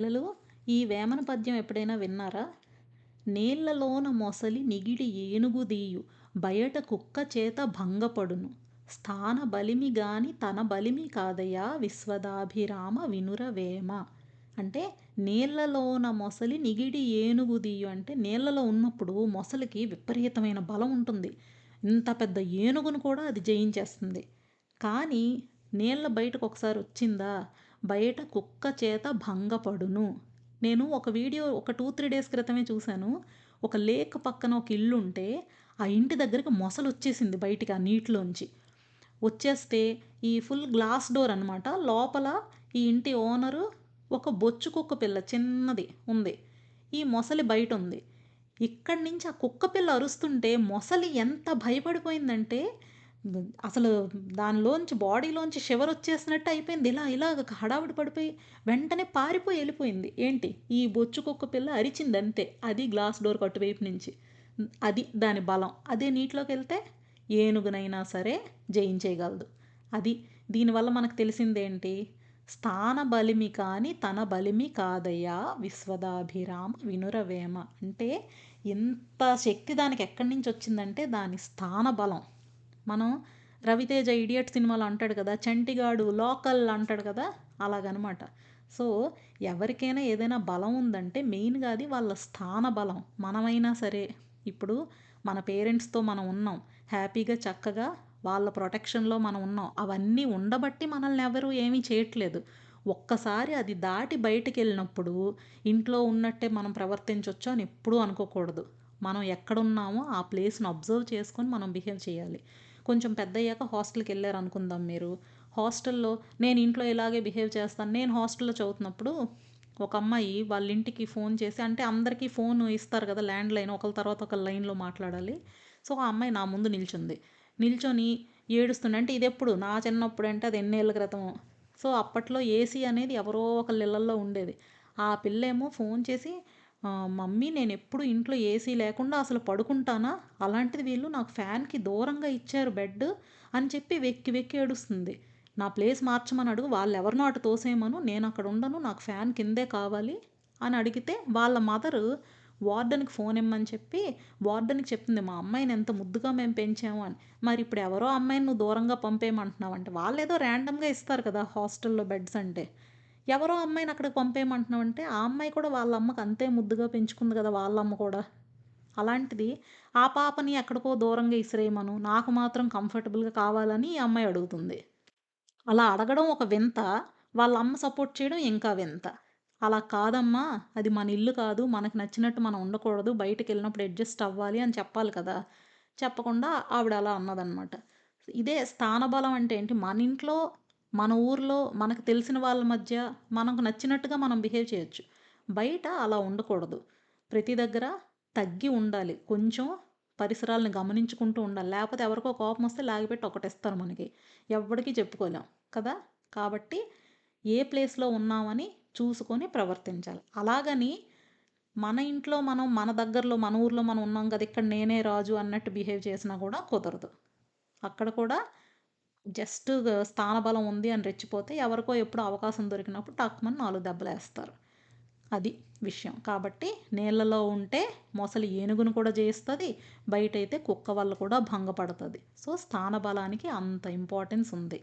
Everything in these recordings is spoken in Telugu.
పిల్లలు ఈ వేమన పద్యం ఎప్పుడైనా విన్నారా? నీళ్ళలోన మొసలి నిగిడి ఏనుగు దీయు బయట కుక్క చేత భంగపడును. స్థాన బలిమి గాని తన బలిమి కాదయా విశ్వదాభిరామ వినురవేమ అంటే నీళ్ళలోన మొసలి నిగిడి ఏనుగు దీయు అంటే నీళ్ళలో ఉన్నప్పుడు మొసలికి విపరీతమైన బలం ఉంటుంది. ఇంత పెద్ద ఏనుగును కూడా అది జయించేస్తుంది. కానీ నీళ్ళ బయటకు ఒకసారి వచ్చిందా? బయట కుక్క చేత భంగపడును. నేను ఒక వీడియో ఒక టూ త్రీ డేస్ క్రితమే చూశాను. ఒక లేక్ పక్కన ఒక ఇల్లు ఉంటే ఆ ఇంటి దగ్గరికి మొసలు వచ్చేసింది బయటికి ఆ నీటిలోంచి. వచ్చేస్తే ఈ ఫుల్ గ్లాస్ డోర్ అనమాట లోపల ఈ ఇంటి ఓనరు ఒక బొచ్చు కుక్క పిల్ల చిన్నది ఉంది. ఈ మొసలి బయట ఉంది ఇక్కడి నుంచి ఆ కుక్క పిల్ల అరుస్తుంటే మొసలి ఎంత భయపడిపోయిందంటే అసలు దానిలోంచి బాడీలోంచి షివర్ వచ్చేసినట్టు అయిపోయింది. ఇలా ఇలా హడావిడి పడిపోయి వెంటనే పారిపోయి వెళ్ళిపోయింది. ఏంటి? ఈ బొచ్చు కుక్క పిల్ల అరిచింది అంతే అది గ్లాస్ డోర్ కట్టువైపు నుంచి. అది దాని బలం. అదే నీటిలోకి వెళ్తే ఏనుగునైనా సరే జయించేయగలదు. అది దీనివల్ల మనకు తెలిసిందేంటి? స్థాన బలిమి కాని తన బలిమి కాదయ్యా విశ్వదాభిరామ వినురవేమ. అంటే ఇంత శక్తి దానికి ఎక్కడి నుంచి వచ్చిందంటే దాని స్థాన బలం. మనం రవితేజ ఇడియట్ సినిమాలో అంటాడు కదా చంటిగాడు లోకల్ అంటాడు కదా అలాగనమాట. సో ఎవరికైనా ఏదైనా బలం ఉందంటే మెయిన్గా అది వాళ్ళ స్థాన బలం. మనమైనా సరే ఇప్పుడు మన పేరెంట్స్తో మనం ఉన్నాం. హ్యాపీగా చక్కగా వాళ్ళ ప్రొటెక్షన్లో మనం ఉన్నాం. అవన్నీ ఉండబట్టి మనల్ని ఎవరు ఏమీ చేయట్లేదు. ఒక్కసారి అది దాటి బయటికి వెళ్ళినప్పుడు ఇంట్లో ఉన్నట్టే మనం ప్రవర్తించవచ్చు అని ఎప్పుడూ అనుకోకూడదు. మనం ఎక్కడున్నామో ఆ ప్లేస్ని అబ్జర్వ్ చేసుకొని మనం బిహేవ్ చేయాలి. కొంచెం పెద్ద అయ్యాక హాస్టల్కి వెళ్ళారు అనుకుందాం మీరు. హాస్టల్లో నేను ఇంట్లో ఇలాగే బిహేవ్ చేస్తాను. నేను హాస్టల్లో చదువుతున్నప్పుడు ఒక అమ్మాయి వాళ్ళ ఇంటికి ఫోన్ చేసి అంటే అందరికీ ఫోన్ ఇస్తారు కదా ల్యాండ్ లైన్ ఒకరి తర్వాత ఒక లైన్లో మాట్లాడాలి. సో ఆ అమ్మాయి నా ముందు నిల్చుంది. నిల్చొని ఏడుస్తుండే అంటే ఇది ఎప్పుడు? నా చిన్నప్పుడు అంటే అది ఎన్నేళ్ళ క్రితం. సో అప్పట్లో ఏసీ అనేది ఎవరో ఒకళ్ళ ఇళ్ళల్లో ఉండేది. ఆ పిల్ల ఏమో ఫోన్ చేసి మమ్మీ నేను ఎప్పుడు ఇంట్లో ఏసీ లేకుండా అసలు పడుకుంటానా? అలాంటిది వీళ్ళు నాకు ఫ్యాన్కి దూరంగా ఇచ్చారు బెడ్ అని చెప్పి వెక్కి వెక్కి ఏడుస్తుంది. నా ప్లేస్ మార్చమని అడుగు వాళ్ళు ఎవరినో అటు తోసేయమను? నేను అక్కడ ఉండను నాకు ఫ్యాన్ కిందే కావాలి అని అడిగితే వాళ్ళ మదరు వార్డెన్కి ఫోన్ ఇమ్మని చెప్పి వార్డెన్కి చెప్తుంది మా అమ్మాయిని ఎంత ముద్దుగా మేము పెంచాము అని. మరి ఇప్పుడు ఎవరో అమ్మాయిని నువ్వు దూరంగా పంపేయమంటున్నావు అంటే వాళ్ళు ఏదో ర్యాండమ్గా ఇస్తారు కదా హాస్టల్లో బెడ్స్ అంటే. ఎవరో అమ్మాయిని అక్కడికి పంపేయమంటున్నావు అంటే ఆ అమ్మాయి కూడా వాళ్ళ అమ్మకి అంతే ముద్దుగా పెంచుకుంది కదా వాళ్ళ అమ్మ కూడా. అలాంటిది ఆ పాపని ఎక్కడికో దూరంగా ఇసిరేయమను నాకు మాత్రం కంఫర్టబుల్గా కావాలని ఈ అమ్మాయి అడుగుతుంది. అలా అడగడం ఒక వింత వాళ్ళ అమ్మ సపోర్ట్ చేయడం ఇంకా వింత. అలా కాదమ్మా అది మన ఇల్లు కాదు మనకు నచ్చినట్టు మనం ఉండకూడదు బయటకు వెళ్ళినప్పుడు అడ్జస్ట్ అవ్వాలి అని చెప్పాలి కదా. చెప్పకుండా ఆవిడ అలా అన్నదనమాట. ఇదే స్థానబలం అంటే ఏంటి? మన ఇంట్లో మన ఊర్లో మనకు తెలిసిన వాళ్ళ మధ్య మనకు నచ్చినట్టుగా మనం బిహేవ్ చేయొచ్చు. బయట అలా ఉండకూడదు. ప్రతి దగ్గర తగ్గి ఉండాలి. కొంచెం పరిసరాలను గమనించుకుంటూ ఉండాలి. లేకపోతే ఎవరికో కోపం వస్తే లాగిపెట్టి ఒకటిస్తారు మనకి. ఎవరికి చెప్పుకోలేం కదా? కాబట్టి ఏ ప్లేస్లో ఉన్నామని చూసుకొని ప్రవర్తించాలి. అలాగని మన ఇంట్లో మనం మన దగ్గరలో మన ఊర్లో మనం ఉన్నాం కదా ఇక్కడ నేనే రాజు అన్నట్టు బిహేవ్ చేసినా కూడా కుదరదు. అక్కడ కూడా జస్ట్ స్థానబలం ఉంది అని రెచ్చిపోతే ఎవరికో ఎప్పుడు అవకాశం దొరికినప్పుడు టక్మని నాలుగు దెబ్బలు వేస్తారు. అది విషయం. కాబట్టి నీళ్ళలో ఉంటే మొసలి ఏనుగును కూడా చేస్తుంది బయట అయితే కుక్క వల్ల కూడా భంగపడుతుంది. సో స్థానబలానికి అంత ఇంపార్టెన్స్ ఉంది.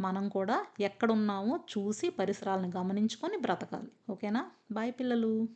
మనం కూడా ఎక్కడున్నామో చూసి పరిసరాలను గమనించుకొని బ్రతకాలి. ఓకేనా? బాయ్ పిల్లలు.